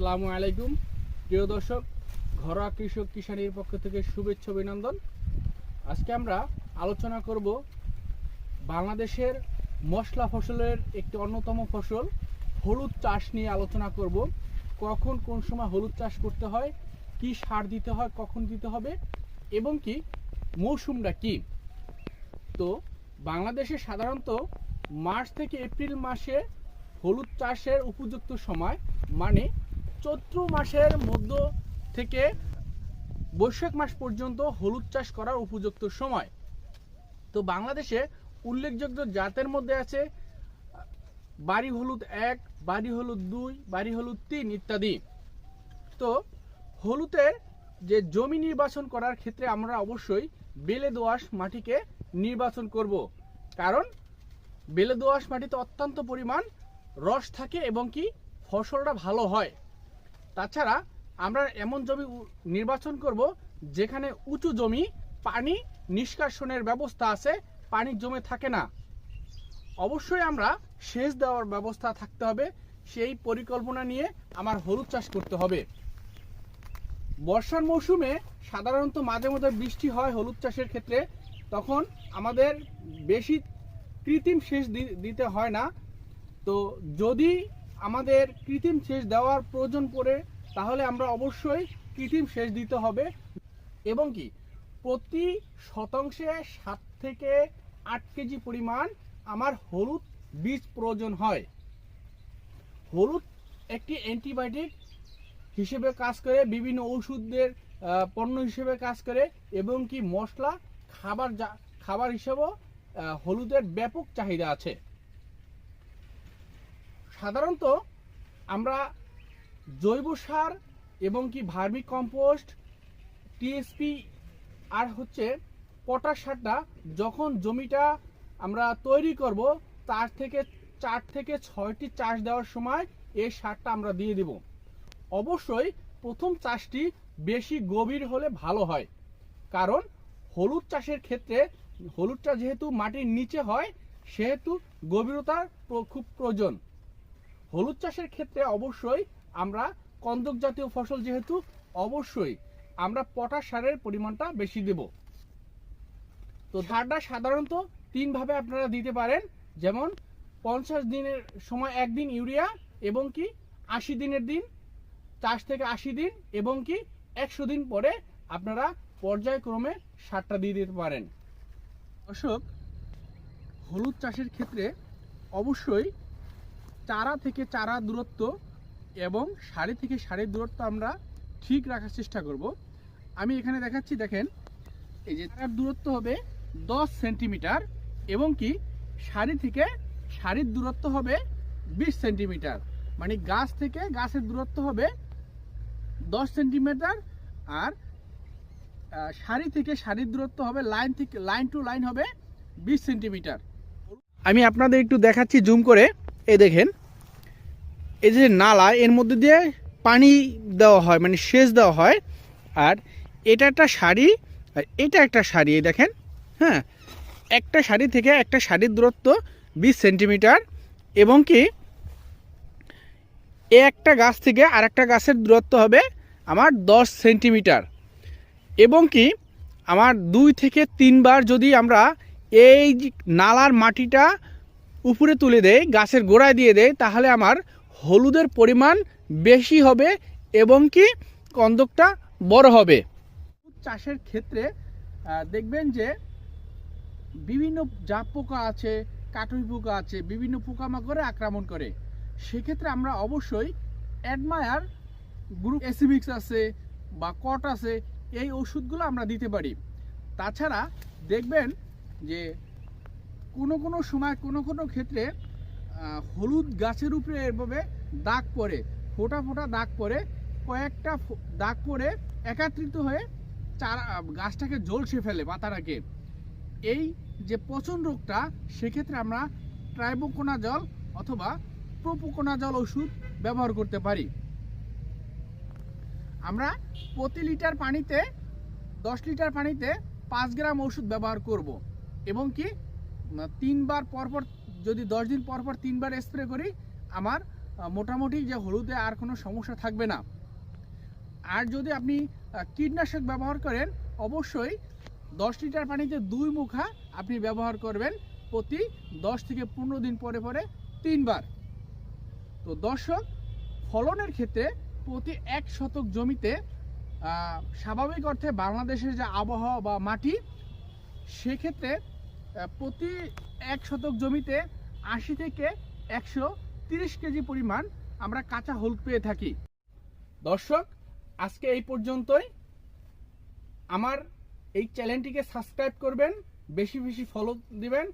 আসসালামু আলাইকুম। প্রিয় দর্শক, ঘরোয়া কৃষক কিষানির পক্ষ থেকে শুভেচ্ছা অভিনন্দন। আজকে আমরা আলোচনা করব বাংলাদেশের মশলা ফসলের একটি অন্যতম ফসল, হলুদ চাষ নিয়ে আলোচনা করব। কখন কোন সময় হলুদ চাষ করতে হয়, কি সার দিতে হয়, কখন দিতে হবে, এবং কি মৌসুমটা কি? তো বাংলাদেশে সাধারণত মার্চ থেকে এপ্রিল মাসে হলুদ চাষের উপযুক্ত সময় মানে চৈত্র মাসের মধ্য থেকে বৈশাখ মাস পর্যন্ত হলুদ চাষ করার উপযুক্ত সময়। তো বাংলাদেশে উল্লেখযোগ্য জাতের মধ্যে আছে, বাড়ি হলুদ এক, বাড়ি হলুদ দুই, বাড়ি হলুদ তিন ইত্যাদি। তো হলুদের যে জমি নির্বাচন করার ক্ষেত্রে আমরা অবশ্যই বেলে দোআঁশ মাটিকে নির্বাচন করব। কারণ বেলে দোআঁশ মাটিতে অত্যন্ত পরিমাণ রস থাকে এবং কি ফসলটা ভালো হয়। তাছাড়া আমরা এমন জমি নির্বাচন করব যেখানে উঁচু জমি, পানি নিষ্কাশনের ব্যবস্থা আছে, পানি জমে থাকে না। অবশ্যই আমরা সেচ দেওয়ার ব্যবস্থা থাকতে হবে, সেই পরিকল্পনা নিয়ে আমার হলুদ চাষ করতে হবে। বর্ষার মৌসুমে সাধারণত মাঝে মধ্যে বৃষ্টি হয় হলুদ চাষের ক্ষেত্রে, তখন আমাদের বেশি কৃত্রিম সেচ দিতে হয় না। তো যদি আমাদের কৃত্রিম সেচ দেওয়ার প্রয়োজন পড়ে, তাহলে আমরা অবশ্যই কৃত্রিম সেচ দিতে হবে। এবং কি, প্রতি শতাংশে সাত থেকে আট কেজি পরিমাণ আমার হলুদ বীজ প্রয়োজন হয়। হলুদ একটি অ্যান্টিবায়োটিক হিসেবে কাজ করে, বিভিন্ন ওষুধের পণ্য হিসেবে কাজ করে, এবং কি মশলা, খাবার যা, খাবার হিসেবেও হলুদের ব্যাপক চাহিদা আছে। সাধারণত আমরা জৈব সার এবং কি ভার্মি কম্পোস্ট টিএসপি আর হচ্ছে পটাশ সারটা যখন জমিটা আমরা তৈরি করব, তার থেকে চার থেকে ছয়টি চাষ দেওয়ার সময় এই সারটা আমরা দিয়ে দিব। অবশ্যই প্রথম চাষটি বেশি গভীর হলে ভালো হয়। কারণ হলুদ চাষের ক্ষেত্রে, হলুদটা যেহেতু মাটির নিচে হয়, সেহেতু গভীরতার খুব প্রয়োজন। হলুদ চাষের ক্ষেত্রে অবশ্যই আমরা কন্দক জাতীয় ফসল যেহেতু, অবশ্যই আমরা পটাশ সারের পরিমাণটা বেশি দেব। তো সারটা সাধারণত তিনভাবে আপনারা দিতে পারেন, যেমন পঞ্চাশ দিনের সময় একদিন ইউরিয়া এবং কি আশি দিনের দিন, চাষ থেকে আশি দিন এবং কি একশো দিন পরে আপনারা পর্যায়ক্রমে সারটা দিয়ে দিতে পারেন। অশোক হলুদ চাষের ক্ষেত্রে অবশ্যই চারা থেকে চারা দূরত্ব এবং সারি থেকে সারির দূরত্ব আমরা ঠিক রাখার চেষ্টা করব। আমি এখানে দেখাচ্ছি, দেখেন, এই যে তার দূরত্ব হবে দশ সেন্টিমিটার এবং কি সারি থেকে সারির দূরত্ব হবে বিশ সেন্টিমিটার। মানে গাছ থেকে গাছের দূরত্ব হবে দশ সেন্টিমিটার আর সারি থেকে সারির দূরত্ব হবে লাইন থেকে, লাইন টু লাইন হবে বিশ সেন্টিমিটার। আমি আপনাদের একটু দেখাচ্ছি জুম করে। এই দেখেন এই যে নালা, এর মধ্যে দিয়ে পানি দেওয়া হয় মানে সেচ দেওয়া হয়। আর এটা একটা শাড়ি আর এটা একটা শাড়ি দেখেন হ্যাঁ? একটা শাড়ি থেকে একটা শাড়ির দূরত্ব বিশ সেন্টিমিটার এবং কি এ একটা গাছ থেকে আর একটা গাছের দূরত্ব হবে আমার দশ সেন্টিমিটার। এবং কি আমার দুই থেকে তিনবার যদি আমরা এই নালার মাটিটা উপরে তুলে দেয় গাছের গোড়ায় দিয়ে দেয় তাহলে আমার হলুদের পরিমাণ বেশি হবে এবং কি কন্দকটা বড় হবে। চাষের ক্ষেত্রে দেখবেন যে বিভিন্ন জাপ পোকা আছে, কাটুই পোকা আছে, বিভিন্ন পোকামাকড়ে আক্রমণ করে। সেক্ষেত্রে আমরা অবশ্যই অ্যাডমায়ার গ্রুপ এসিবিক্স আছে বা কট আছে, এই ওষুধগুলো আমরা দিতে পারি। তাছাড়া দেখবেন যে কোনো কোনো সময় কোনো কোনো ক্ষেত্রে হলুদ গাছের উপরে এভাবে দাগ পড়ে, ফোটা ফোটা দাগ পড়ে, কয়েকটা দাগ পড়ে, একাত্রিত হয়ে চারা গাছটাকে জ্বলসে ফেলে পাতাটাকে এই যে পচন রোগটা, সেক্ষেত্রে আমরা ট্রাইবোকোনা জল অথবা প্রোপোকোনা জল ওষুধ ব্যবহার করতে পারি। আমরা প্রতি লিটার পানিতে, দশ লিটার পানিতে পাঁচ গ্রাম ওষুধ ব্যবহার করব এবং কি, তিনবার পরপর যদি দশ দিন পর পর তিনবার স্প্রে করি, আমার মোটামুটি যে হলুদে আর কোনো সমস্যা থাকবে না। আর যদি আপনি কীটনাশক ব্যবহার করেন, অবশ্যই দশ লিটার পানিতে দুই মুখা আপনি ব্যবহার করবেন প্রতি দশ থেকে পনেরো দিন পরে পরে তিনবার। তো দর্শক, ফলনের ক্ষেত্রে প্রতি এক শতক জমিতে স্বাভাবিক অর্থে বাংলাদেশের যে আবহাওয়া বা মাটি, সেক্ষেত্রে প্রতি এক শতক জমিতে আশি থেকে একশো তিরিশ কেজি পরিমাণ আমরা কাঁচা হলুদ পেয়ে থাকি। দর্শক, আজকে এই পর্যন্তই। আমার এই চ্যানেলটিকে সাবস্ক্রাইব করবেন, বেশি বেশি ফলো দিবেন।